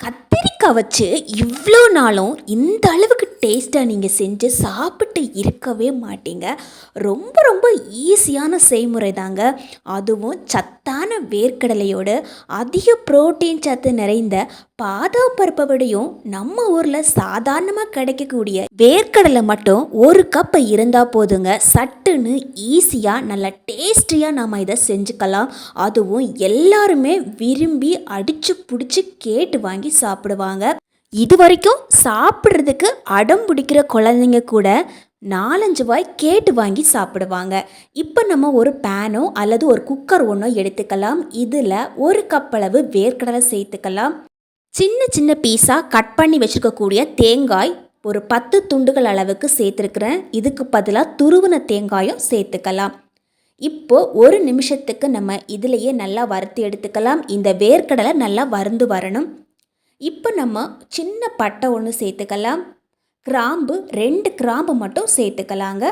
கத்திரிக்காய் வச்சு இவ்வளோ நாளும் இந்த அளவுக்கு டேஸ்ட்டாக நீங்கள் செஞ்சு சாப்பிட்டு இருக்கவே மாட்டீங்க. ரொம்ப ரொம்ப ஈஸியான செய்முறை தாங்க. அதுவும் சத்தான வேர்க்கடலையோடு அதிக புரோட்டீன் சத்து நிறைந்த பாதாம் பருப்பை விடையும் நம்ம ஊரில் சாதாரணமாக கிடைக்கக்கூடிய வேர்க்கடலை மட்டும் ஒரு கப் இருந்தால் போதுங்க. சட்டுன்னு ஈஸியாக நல்ல டேஸ்டியாக நாம் இதை செஞ்சுக்கலாம். அதுவும் எல்லாருமே விரும்பி அடித்து பிடிச்சி கேட்டு வாங்கி சாப்பிடுவாங்க. இது வரைக்கும் சாப்பிட்றதுக்கு அடம் பிடிக்கிற குழந்தைங்க கூட நாலஞ்சு வாய் கேட்டு வாங்கி சாப்பிடுவாங்க. இப்போ நம்ம ஒரு பேனோ அல்லது ஒரு குக்கர் ஒன்றோ எடுத்துக்கலாம். இதில் ஒரு கப் அளவு வேர்க்கடலை சேர்த்துக்கலாம். சின்ன சின்ன பீஸாக கட் பண்ணி வச்சுருக்கக்கூடிய தேங்காய் ஒரு பத்து துண்டுகள் அளவுக்கு சேர்த்துருக்குறேன். இதுக்கு பதிலாக துருவின தேங்காயும் சேர்த்துக்கலாம். இப்போது ஒரு நிமிஷத்துக்கு நம்ம இதிலையே நல்லா வறுத்து எடுத்துக்கலாம். இந்த வேர்க்கடலை நல்லா வறுந்து வரணும். இப்போ நம்ம சின்ன பட்டை ஒன்று சேர்த்துக்கலாம். கிராம்பு ரெண்டு கிராம்பு மட்டும் சேர்த்துக்கலாங்க.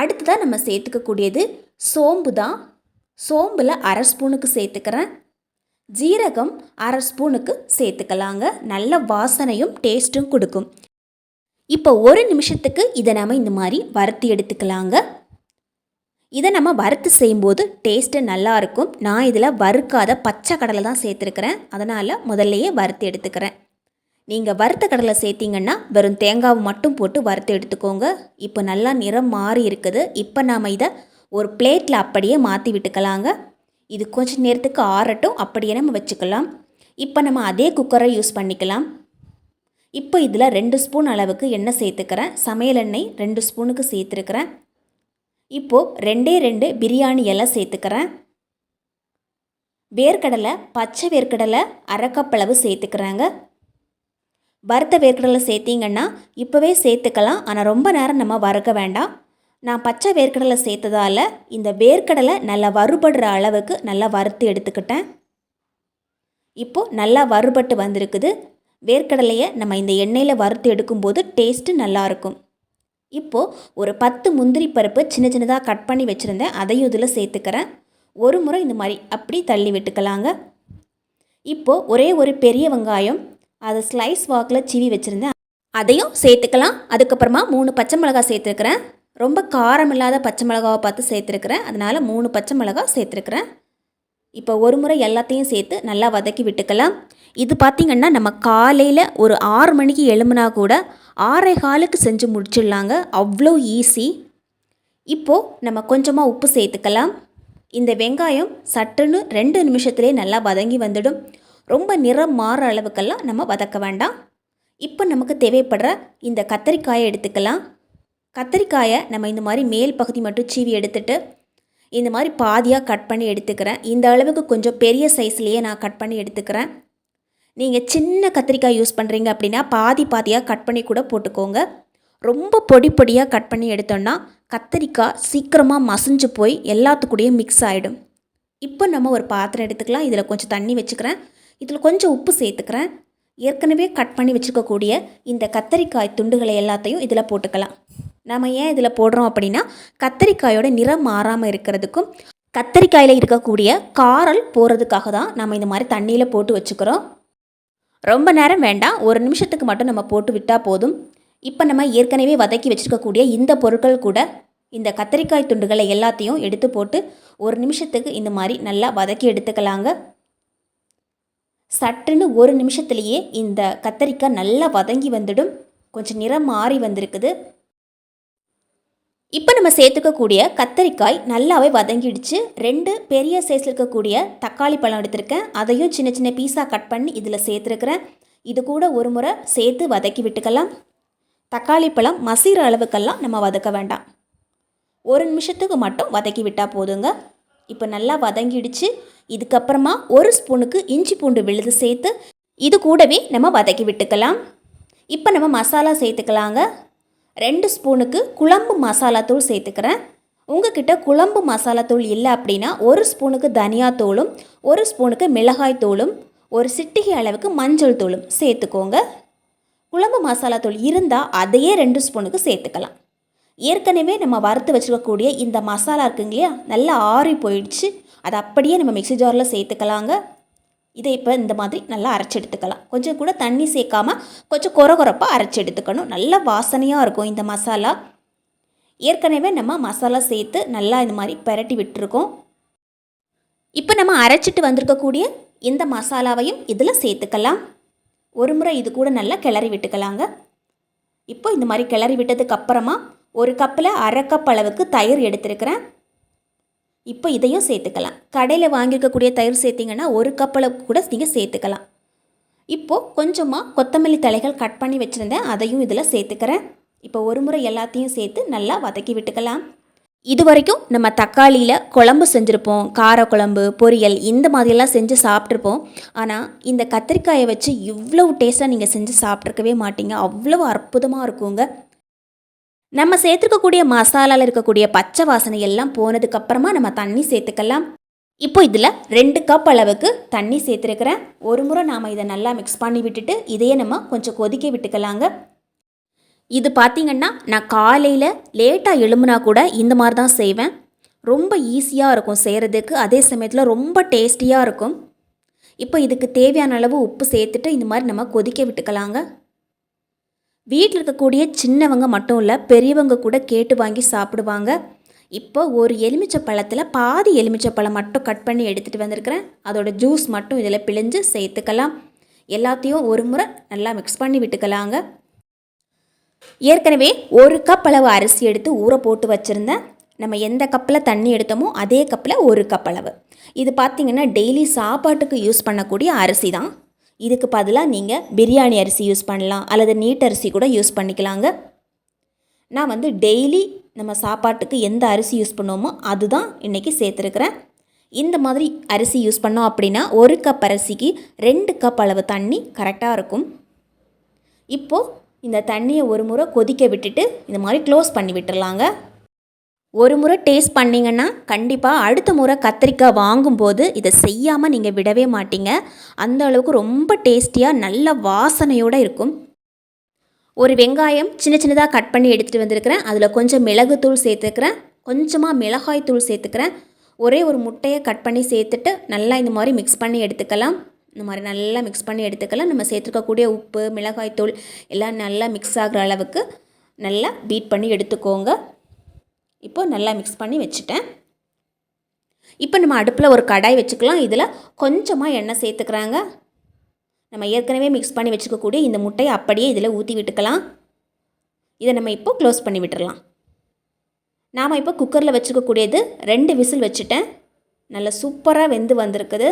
அடுத்ததாக நம்ம சேர்த்துக்கக்கூடியது சோம்பு தான் சோம்பில் அரை ஸ்பூனுக்கு சேர்த்துக்கிறேன். ஜீரகம் அரை ஸ்பூனுக்கு சேர்த்துக்கலாங்க. நல்ல வாசனையும் டேஸ்ட்டும் கொடுக்கும். இப்போ ஒரு நிமிஷத்துக்கு இதை நம்ம இந்த மாதிரி வறுத்து எடுத்துக்கலாங்க. இதை நம்ம வறுத்து செய்யும்போது டேஸ்ட்டு நல்லா இருக்கும் நான் இதில் வறுக்காத பச்சை கடலை தான் சேர்த்துருக்கிறேன். அதனால் முதல்லையே வறுத்து எடுத்துக்கிறேன். நீங்கள் வறுத்த கடலை சேர்த்திங்கன்னா வெறும் தேங்காவை மட்டும் போட்டு வறுத்து எடுத்துக்கோங்க. இப்போ நல்லா நிறம் மாறி இருக்குது. இப்போ நாம் இதை ஒரு பிளேட்டில் அப்படியே மாற்றி விட்டுக்கலாங்க. இது கொஞ்சம் நேரத்துக்கு ஆறட்டும். அப்படியே நம்ம வச்சுக்கலாம். இப்போ நம்ம அதே குக்கரை யூஸ் பண்ணிக்கலாம். இப்போ இதில் ரெண்டு ஸ்பூன் அளவுக்கு எண்ணெய் சேர்த்துக்கிறேன். சமையல் எண்ணெய் ரெண்டு ஸ்பூனுக்கு சேர்த்துருக்கிறேன். இப்போது ரெண்டே ரெண்டு பிரியாணி எல்லாம் சேர்த்துக்கிறேன். வேர்க்கடலை பச்சை வேர்க்கடலை அரைக்கப்பளவு சேர்த்துக்கிறாங்க. வறுத்த வேர்க்கடலை சேர்த்திங்கன்னா இப்போவே சேர்த்துக்கலாம். ஆனால் ரொம்ப நேரம் நம்ம வறுக்க வேண்டாம். நான் பச்சை வேர்க்கடலை சேர்த்ததால் இந்த வேர்க்கடலை நல்லா வறுபடுற அளவுக்கு நல்லா வறுத்து எடுத்துக்கிட்டேன். இப்போது நல்லா வறுபட்டு வந்திருக்குது. வேர்க்கடலையை நம்ம இந்த எண்ணெயில் வறுத்து எடுக்கும்போது டேஸ்ட்டு நல்லாயிருக்கும் இப்போது ஒரு பத்து முந்திரி பருப்பு சின்ன சின்னதாக கட் பண்ணி வச்சுருந்தேன். அதையும் இதில் சேர்த்துக்கிறேன். ஒரு முறை இந்த மாதிரி அப்படி தள்ளி விட்டுக்கலாங்க. இப்போது ஒரே ஒரு பெரிய வெங்காயம் அதை ஸ்லைஸ் வாக்கில் சிவி வச்சுருந்தேன். அதையும் சேர்த்துக்கலாம். அதுக்கப்புறமா மூணு பச்சை மிளகாய் சேர்த்துருக்குறேன். ரொம்ப காரம் இல்லாத பச்சை மிளகாவை பார்த்து சேர்த்துருக்குறேன். அதனால் மூணு பச்சை மிளகாய் சேர்த்துருக்குறேன். இப்போ ஒரு முறை எல்லாத்தையும் சேர்த்து நல்லா வதக்கி விட்டுக்கலாம். இது பார்த்திங்கன்னா நம்ம காலையில் ஒரு ஆறு மணிக்கு எழும்புனா கூட ஆறே காலுக்கு செஞ்சு முடிச்சிடலாங்க. அவ்வளோ ஈஸி இப்போது நம்ம கொஞ்சமாக உப்பு சேர்த்துக்கலாம். இந்த வெங்காயம் சட்டுன்னு ரெண்டு நிமிஷத்துலேயே நல்லா வதங்கி வந்துடும். ரொம்ப நிறம் மாற அளவுக்கெல்லாம் நம்ம வதக்க வேண்டாம். இப்போ நமக்கு தேவைப்படுற இந்த கத்தரிக்காயை எடுத்துக்கலாம். கத்தரிக்காயை நம்ம இந்த மாதிரி மேல் பகுதி மட்டும் சீவி எடுத்துகிட்டு இந்த மாதிரி பாதியாக கட் பண்ணி எடுத்துக்கிறேன். இந்த அளவுக்கு கொஞ்சம் பெரிய சைஸ்லேயே நான் கட் பண்ணி எடுத்துக்கிறேன். நீங்கள் சின்ன கத்திரிக்காய் யூஸ் பண்ணுறீங்க அப்படின்னா பாதி பாதியாக கட் பண்ணி கூட போட்டுக்கோங்க. ரொம்ப பொடி பொடியாக கட் பண்ணி எடுத்தோன்னா கத்திரிக்காய் சீக்கிரமாக மசிஞ்சு போய் எல்லாத்துக்கூடயும் மிக்ஸ் ஆகிடும் இப்போ நம்ம ஒரு பாத்திரம் எடுத்துக்கலாம். இதில் கொஞ்சம் தண்ணி வச்சுக்கிறேன். இதில் கொஞ்சம் உப்பு சேர்த்துக்கிறேன். ஏற்கனவே கட் பண்ணி வச்சுக்கக்கூடிய இந்த கத்தரிக்காய் துண்டுகளை எல்லாத்தையும் இதில் போட்டுக்கலாம். நம்ம ஏன் இதில் போடுறோம் அப்படின்னா கத்தரிக்காயோட நிறம் மாறாமல் இருக்கிறதுக்கும் கத்தரிக்காயில் இருக்கக்கூடிய காரல் போகிறதுக்காக தான் நம்ம இந்த மாதிரி தண்ணியில் போட்டு வச்சுக்கிறோம். ரொம்ப நேரம் வேண்டாம். ஒரு நிமிஷத்துக்கு மட்டும் நம்ம போட்டு விட்டால் போதும். இப்போ நம்ம ஏற்கனவே வதக்கி வச்சுருக்கக்கூடிய இந்த பொருட்கள் கூட இந்த கத்தரிக்காய் துண்டுகளை எல்லாத்தையும் எடுத்து போட்டு ஒரு நிமிஷத்துக்கு இந்த மாதிரி நல்லா வதக்கி எடுத்துக்கலாங்க. சட்டுன்னு ஒரு நிமிஷத்துலேயே இந்த கத்தரிக்காய் நல்லா வதங்கி வந்துடும். கொஞ்சம் நிறம் மாறி வந்திருக்குது. இப்போ நம்ம சேர்த்துக்கக்கூடிய கத்தரிக்காய் நல்லாவே வதங்கிடுச்சு. ரெண்டு பெரிய சைஸில் இருக்கக்கூடிய தக்காளி பழம் எடுத்திருக்கேன். அதையும் சின்ன சின்ன பீஸாக கட் பண்ணி இதில் சேர்த்துருக்குறேன். இது கூட ஒரு முறை சேர்த்து வதக்கி விட்டுக்கலாம். தக்காளி பழம் மசிற அளவுக்கெல்லாம் நம்ம வதக்க வேண்டாம். ஒரு நிமிஷத்துக்கு மட்டும் வதக்கி விட்டால் போதுங்க. இப்போ நல்லா வதங்கிடுச்சு. இதுக்கப்புறமா ஒரு ஸ்பூனுக்கு இஞ்சி பூண்டு விழுது சேர்த்து இது கூடவே நம்ம வதக்கி விட்டுக்கலாம். இப்போ நம்ம மசாலா சேர்த்துக்கலாங்க. ரெண்டு ஸ்பூனுக்கு குழம்பு மசாலா தூள் சேர்த்துக்கிறேன். உங்ககிட்ட குழம்பு மசாலா தூள் இல்லை அப்படின்னா ஒரு ஸ்பூனுக்கு தனியாத்தூளும் ஒரு ஸ்பூனுக்கு மிளகாய் தூளும் ஒரு சிட்டிகை அளவுக்கு மஞ்சள் தூளும் சேர்த்துக்கோங்க. குழம்பு மசாலா தூள் இருந்தால் அதையே ரெண்டு ஸ்பூனுக்கு சேர்த்துக்கலாம். ஏற்கனவே நம்ம வறுத்து வச்சுருக்கக்கூடிய இந்த மசாலா இருக்குங்க இல்லையா? நல்லா ஆறி போயிடுச்சு. அதை அப்படியே நம்ம மிக்ஸி ஜாரில் சேர்த்துக்கலாங்க. இதை இப்போ இந்த மாதிரி நல்லா அரைச்சி எடுத்துக்கலாம் கொஞ்சம் கூட தண்ணி சேர்க்காமல் கொஞ்சம் கொர கொரப்பாக அரைச்சி எடுத்துக்கணும் நல்ல வாசனையாக இருக்கும் இந்த மசாலா. ஏற்கனவே நம்ம மசாலா சேர்த்து நல்லா இந்த மாதிரி பெரட்டி விட்டுருக்கோம். இப்போ நம்ம அரைச்சிட்டு வந்திருக்கக்கூடிய இந்த மசாலாவையும் இதில் சேர்த்துக்கலாம். ஒரு முறை இது கூட நல்லா கிளறி விட்டுக்கலாங்க. இப்போ இந்த மாதிரி கிளறி விட்டதுக்கு அப்புறமா ஒரு கப்பில் அரை கப் அளவுக்கு தயிர் எடுத்துருக்கிறேன். இப்போ இதையும் சேர்த்துக்கலாம். கடையில் வாங்கியிருக்கக்கூடிய தயிர் சேர்த்திங்கன்னா ஒரு கப் அளவுக்கு கூட நீங்கள் சேர்த்துக்கலாம். இப்போது கொஞ்சமாக கொத்தமல்லி தலைகள் கட் பண்ணி வச்சுருந்தேன். அதையும் இதில் சேர்த்துக்கிறேன். இப்போ ஒரு முறை எல்லாத்தையும் சேர்த்து நல்லா வதக்கி விட்டுக்கலாம். இது வரைக்கும் நம்ம தக்காளியில் குழம்பு செஞ்சுருப்போம். காரக்குழம்பு பொரியல் இந்த மாதிரியெல்லாம் செஞ்சு சாப்பிட்ருப்போம் ஆனால் இந்த கத்திரிக்காயை வச்சு இவ்வளவு டேஸ்ட்டாக நீங்கள் செஞ்சு சாப்பிட்ருக்கவே மாட்டீங்க. அவ்வளோ அற்புதமாக இருக்குங்க. நம்ம சேர்த்துருக்கக்கூடிய மசாலாவில் இருக்கக்கூடிய பச்சை வாசனை எல்லாம் போனதுக்கப்புறமா நம்ம தண்ணி சேர்த்துக்கலாம். இப்போ இதில் ரெண்டு கப் அளவுக்கு தண்ணி சேர்த்துருக்கிறேன். ஒரு முறை நாம் இதை நல்லா மிக்ஸ் பண்ணி விட்டுட்டு இதையே நம்ம கொஞ்சம் கொதிக்க விட்டுக்கலாங்க. இது பார்த்திங்கன்னா நான் காலையில் லேட்டாக எழும்புனா கூட இந்த மாதிரி தான் செய்வேன். ரொம்ப ஈஸியாக இருக்கும் செய்கிறதுக்கு அதே சமயத்தில் ரொம்ப டேஸ்டியாக இருக்கும். இப்போ இதுக்கு தேவையான அளவு உப்பு சேர்த்துட்டு இந்த மாதிரி நம்ம கொதிக்க விட்டுக்கலாங்க. வீட்டில் இருக்கக்கூடிய சின்னவங்க மட்டும் இல்லை பெரியவங்க கூட கேட்டு வாங்கி சாப்பிடுவாங்க. இப்போ ஒரு எலுமிச்சை பழத்தில் பாதி எலுமிச்சை பழம் மட்டும் கட் பண்ணி எடுத்துகிட்டு வந்திருக்கிறேன். அதோட ஜூஸ் மட்டும் இதில் பிழிஞ்சு சேர்த்துக்கலாம். எல்லாத்தையும் ஒரு முறை நல்லா மிக்ஸ் பண்ணி விட்டுக்கலாங்க. ஏற்கனவே ஒரு கப் அளவு அரிசி எடுத்து ஊற போட்டு வச்சுருந்தேன். நம்ம எந்த கப்பில் தண்ணி எடுத்தோமோ அதே கப்பில் ஒரு கப் அளவு. இது பார்த்திங்கன்னா டெய்லி சாப்பாட்டுக்கு யூஸ் பண்ணக்கூடிய அரிசி தான். இதுக்கு பதிலாக நீங்கள் பிரியாணி அரிசி யூஸ் பண்ணலாம் அல்லது நீட் அரிசி கூட யூஸ் பண்ணிக்கலாங்க. நான் வந்து டெய்லி நம்ம சாப்பாட்டுக்கு எந்த அரிசி யூஸ் பண்ணுவோமோ அதுதான் இன்றைக்கி சேர்த்துருக்குறேன். இந்த மாதிரி அரிசி யூஸ் பண்ணோம் அப்படின்னா ஒரு கப் அரிசிக்கு ரெண்டு கப் அளவு தண்ணி கரெக்டாக இருக்கும். இப்போது இந்த தண்ணியை ஒரு முறை கொதிக்க விட்டுட்டு இந்த மாதிரி க்ளோஸ் பண்ணி விட்டுடலாங்க ஒரு முறை டேஸ்ட் பண்ணிங்கன்னா கண்டிப்பாக அடுத்த முறை கத்திரிக்காய் வாங்கும்போது இதை செய்யாமல் நீங்கள் விடவே மாட்டீங்க. அந்த அளவுக்கு ரொம்ப டேஸ்டியாக நல்ல வாசனையோடு இருக்கும். ஒரு வெங்காயம் சின்ன சின்னதாக கட் பண்ணி எடுத்துகிட்டு வந்திருக்கிறேன். அதில் கொஞ்சம் மிளகுத்தூள் சேர்த்துக்கிறேன். கொஞ்சமாக மிளகாய் தூள் சேர்த்துக்கிறேன். ஒரே ஒரு முட்டையை கட் பண்ணி சேர்த்துட்டு நல்லா இந்த மாதிரி மிக்ஸ் பண்ணி எடுத்துக்கலாம். இந்த மாதிரி நல்லா மிக்ஸ் பண்ணி எடுத்துக்கலாம். நம்ம சேர்த்துருக்கக்கூடிய உப்பு மிளகாய் தூள் எல்லாம் நல்லா மிக்ஸ் ஆகிற அளவுக்கு நல்லா பீட் பண்ணி எடுத்துக்கோங்க. இப்போ நல்லா மிக்ஸ் பண்ணி வச்சுட்டேன். இப்போ நம்ம அடுப்பில் ஒரு கடாய் வச்சுக்கலாம். இதில் கொஞ்சமாக எண்ணெய் சேர்த்துக்கிறாங்க. நம்ம ஏற்கனவே மிக்ஸ் பண்ணி வச்சுக்கக்கூடிய இந்த முட்டையை அப்படியே இதில் ஊற்றி விட்டுக்கலாம். இதை நம்ம இப்போ க்ளோஸ் பண்ணி விட்டுடலாம் நாம் இப்போ குக்கரில் வச்சுக்கக்கூடியது ரெண்டு விசில் வச்சுட்டேன். நல்லா சூப்பராக வெந்து வந்திருக்குது.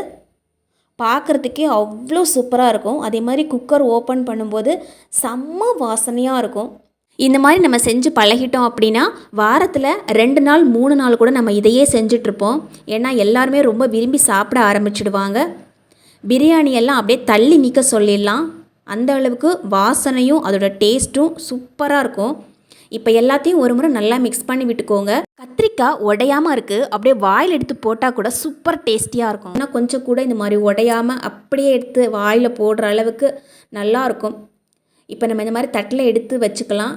பார்க்குறதுக்கே அவ்வளோ சூப்பராக இருக்கும். அதே மாதிரி குக்கர் ஓப்பன் பண்ணும்போது செம்ம வாசனையாக இருக்கும். இந்த மாதிரி நம்ம செஞ்சு பழகிட்டோம் அப்படின்னா வாரத்தில் ரெண்டு நாள் மூணு நாள் கூட நம்ம இதையே செஞ்சிட்ருப்போம். ஏன்னா எல்லாருமே ரொம்ப விரும்பி சாப்பிட ஆரம்பிச்சிடுவாங்க. பிரியாணியெல்லாம் அப்படியே தள்ளி நிற்க சொல்லிடலாம். அந்த அளவுக்கு வாசனையும் அதோட டேஸ்ட்டும் சூப்பராக இருக்கும். இப்போ எல்லாத்தையும் ஒரு முறை நல்லா மிக்ஸ் பண்ணி விட்டுக்கோங்க. கத்திரிக்காய் உடையாமல் இருக்குது அப்படியே வாயில் எடுத்து போட்டால் கூட சூப்பர் டேஸ்டியாக இருக்கும். ஆனால் கொஞ்சம் கூட இந்த மாதிரி உடையாமல் அப்படியே எடுத்து வாயில் போடுற அளவுக்கு நல்லாயிருக்கும் இப்போ நம்ம இந்த மாதிரி தட்டில் எடுத்து வச்சுக்கலாம்.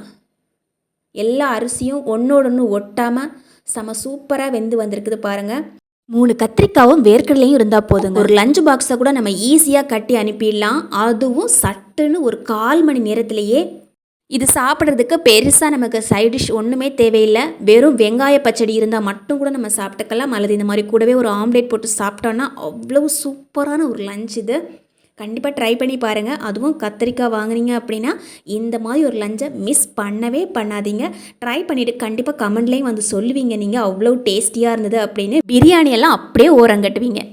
எல்லா அரிசியும் ஒன்றோட ஒன்று ஒட்டாமல் செம சூப்பராக வெந்து வந்திருக்குது பாருங்கள் மூணு கத்திரிக்காவும் வேர்க்கடலையும் இருந்தால் போதுங்க. ஒரு லஞ்ச் பாக்ஸை கூட நம்ம ஈஸியாக கட்டி அனுப்பிடலாம். அதுவும் சட்டுன்னு ஒரு கால் மணி நேரத்திலேயே. இது சாப்பிட்றதுக்கு பெருசாக நமக்கு சைட் டிஷ் ஒன்றுமே தேவையில்லை. வெறும் வெங்காய பச்சடி இருந்தால் மட்டும் கூட நம்ம சாப்பிட்டுக்கலாம். அல்லது இந்த மாதிரி கூடவே ஒரு ஆம்லேட் போட்டு சாப்பிட்டோன்னா அவ்வளோ சூப்பரான ஒரு லஞ்ச் இது. கண்டிப்பாக ட்ரை பண்ணி பாருங்கள் அதுவும் கத்திரிக்காய் வாங்குனீங்க அப்படின்னா இந்த மாதிரி ஒரு லஞ்சை மிஸ் பண்ணவே பண்ணாதீங்க. ட்ரை பண்ணிவிட்டு கண்டிப்பாக கமெண்ட்லேயும் வந்து சொல்லுவீங்க. நீங்கள் அவ்வளோ டேஸ்டியாக இருந்தது அப்படின்னு. பிரியாணி எல்லாம் அப்படியே ஓரங்கட்டுவீங்க.